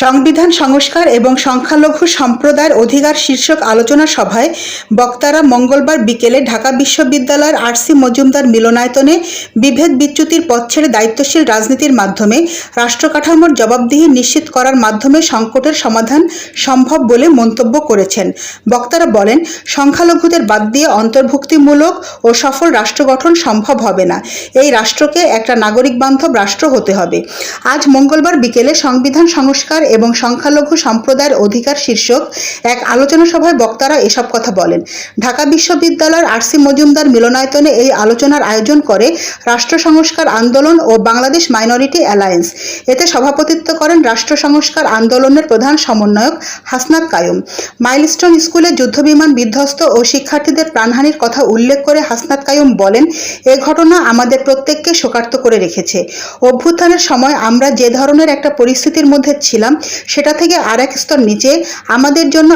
সংবিধান সংস্কার এবং সংখ্যালঘু সম্প্রদায়ের অধিকার শীর্ষক আলোচনা সভায় বক্তারা মঙ্গলবার বিকেলে ঢাকা বিশ্ববিদ্যালয়ের আরসি মজুমদার মিলনায়তনে বিভেদ বিচ্যুতির পথ ছেড়ে দায়িত্বশীল রাজনীতির মাধ্যমে রাষ্ট্রকাঠামোর জবাবদিহি নিশ্চিত করার মাধ্যমে সংকটের সমাধান সম্ভব বলে মন্তব্য করেছেন। বক্তারা বলেন, সংখ্যালঘুদের বাদ দিয়ে অন্তর্ভুক্তিমূলক ও সফল রাষ্ট্র গঠন সম্ভব হবে না। এই রাষ্ট্রকে একটা নাগরিক বান্ধব রাষ্ট্র হতে হবে। আজ মঙ্গলবার বিকেলে সংবিধান সংস্কার এবং সংখ্যালঘু সম্প্রদায়ের অধিকার শীর্ষক এক আলোচনা সভায় বক্তারা এসব কথা বলেন। ঢাকা বিশ্ববিদ্যালয়ের আরসি মজুমদার মিলনায়তনে এই আলোচনার আয়োজন করে রাষ্ট্র সংস্কার আন্দোলন ও বাংলাদেশ মাইনরিটি অ্যালায়েন্স। এতে সভাপতিত্ব করেন রাষ্ট্র সংস্কার আন্দোলনের প্রধান সমন্বয়ক হাসনাত কায়ুম। মাইলস্টোন স্কুলে যুদ্ধবিমান বিধ্বস্ত ও শিক্ষার্থীদের প্রাণহানির কথা উল্লেখ করে হাসনাত কায়ুম বলেন, এ ঘটনা আমাদের প্রত্যেককে শোকার্ত করে রেখেছে। অভ্যুত্থানের সময় আমরা যে ধরনের একটা পরিস্থিতির মধ্যে ছিলাম সেটা থেকে আর এক স্তর নিচে আমাদের জন্য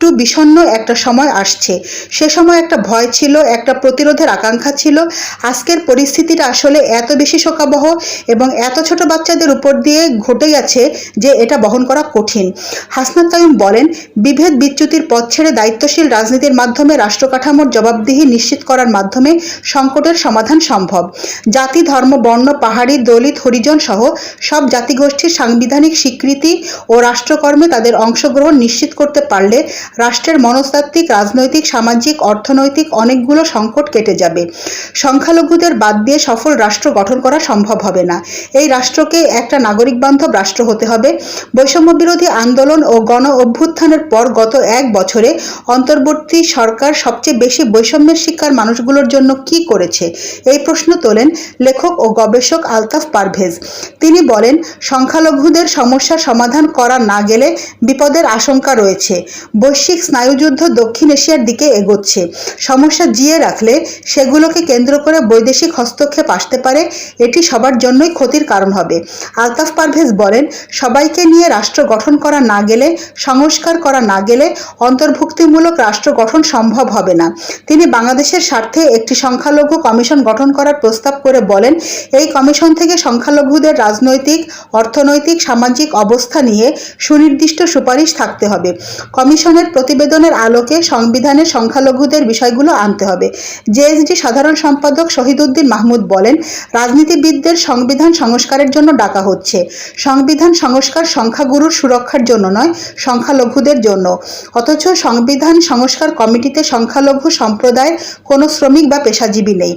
আরেকটু বিষণ্ণ একটা সময় আসছে। সে সময় একটা ভয় ছিল, একটা প্রতিরোধের আকাঙ্ক্ষা ছিল। আজকের পরিস্থিতিটা আসলে এত বেশি শোকাবহ এবং এত ছোট বাচ্চাদের উপর দিয়ে ঘটে গেছে যে এটা বহন করা কঠিন। হাসনাত কাইম বলেন, বিভেদ বিচ্যুতির পথ ছেড়ে দায়িত্বশীল রাজনীতির মাধ্যমে রাষ্ট্র কাঠামোর জবাবদিহি নিশ্চিত করার মাধ্যমে সংকটের সমাধান সম্ভব। জাতি, ধর্ম, বর্ণ, পাহাড়ি, দলিত, হরিজন সহ সব জাতিগোষ্ঠীর সাংবিধানিক স্বীকৃতি ও রাষ্ট্রকর্মে তাদের অংশগ্রহণ নিশ্চিত করতে পারলে রাষ্ট্রের মনস্তাত্ত্বিক, রাজনৈতিক, সামাজিক, অর্থনৈতিক অনেকগুলো সংকট কেটে যাবে। সংখ্যালঘুদের বাদ দিয়ে সফল রাষ্ট্র গঠন করা সম্ভব হবে না। এই রাষ্ট্রকে একটা নাগরিক বান্ধব রাষ্ট্র হতে হবে। বৈষম্য বিরোধী আন্দোলন ও গণ অভ্যুত্থানের পর গত এক বছরে অন্তর্বর্তী সরকার সবচেয়ে বেশি বৈষম্যের শিকার মানুষগুলোর জন্য কি করেছে? এই প্রশ্ন তোলেন লেখক ও গবেষক আলতাফ পারভেজ। তিনি বলেন, সংখ্যালঘুদের সমস্যার সমাধান করা না গেলে বিপদের আশঙ্কা রয়েছে। বৈশ্বিক স্নায়ুযুদ্ধ দক্ষিণ এশিয়ার দিকে এগোচ্ছে। সমস্যা জিয়ে রাখলে সেগুলোকে কেন্দ্র করে বৈদেশিক হস্তক্ষেপ আসতে পারে, এটি সবার জন্যই ক্ষতির কারণ হবে। আলতাফ পারভেজ বলেন, সবাইকে নিয়ে রাষ্ট্র গঠন করা না গেলে, সংস্কার করা না গেলে অন্তর্ভুক্তিমূলক রাষ্ট্র গঠন সম্ভব হবে না। তিনি বাংলাদেশের স্বার্থে একটি সংখ্যালঘু কমিশন গঠন করার প্রস্তাব করে বলেন, এই কমিশন থেকে সংখ্যালঘুদের রাজনৈতিক, অর্থনৈতিক, সামাজিক অবস্থা নিয়ে সুনির্দিষ্ট সুপারিশ থাকতে হবে। কমিশনের প্রতিবেদনের আলোকে সংবিধানের সংখ্যালঘুদের বিষয়গুলো আনতে হবে। জেএসডি সাধারণ সম্পাদক শহীদুদ্দিন মাহমুদ বলেন, রাজনীতিবিদদের সংবিধান সংস্কারের জন্য ডাকা হচ্ছে। সংবিধান সংস্কার সংখ্যাগুরুর সুরক্ষার জন্য নয়, সংখ্যালঘুদের জন্য। অথচ সংবিধান সংস্কার কমিটিতে সংখ্যালঘু সম্প্রদায়ের কোনো শ্রমিক বা পেশাজীবী নেই।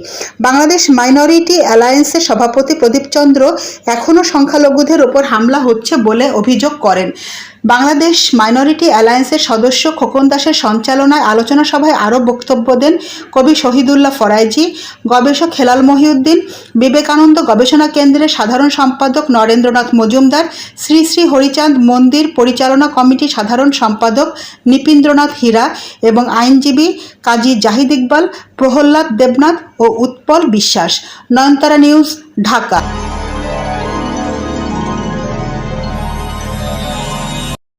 বাংলাদেশ মাইনরিটি অ্যালায়েন্সের সভাপতি প্রদীপ চন্দ্র এখনও সংখ্যালঘুদের ওপর হামলা হচ্ছে বলে অভিযোগ করেন। বাংলাদেশ মাইনরিটি অ্যালায়েন্সের সদস্য খোকন দাসের সঞ্চালনায় আলোচনা সভায় আরও বক্তব্য দেন কবি শহীদুল্লাহ ফরাইজি, গবেষক হেলাল মহিউদ্দিন, বিবেকানন্দ গবেষণা কেন্দ্রের সাধারণ সম্পাদক নরেন্দ্রনাথ মজুমদার, শ্রী শ্রী হরিচাঁদ মন্দির পরিচালনা কমিটি সাধারণ সম্পাদক নিপীন্দ্রনাথ হীরা এবং আইনজীবী কাজী জাহিদ ইকবাল, প্রহ্লাদ দেবনাথ ও উৎপল বিশ্বাস। নয়নতারা নিউজ, ঢাকা।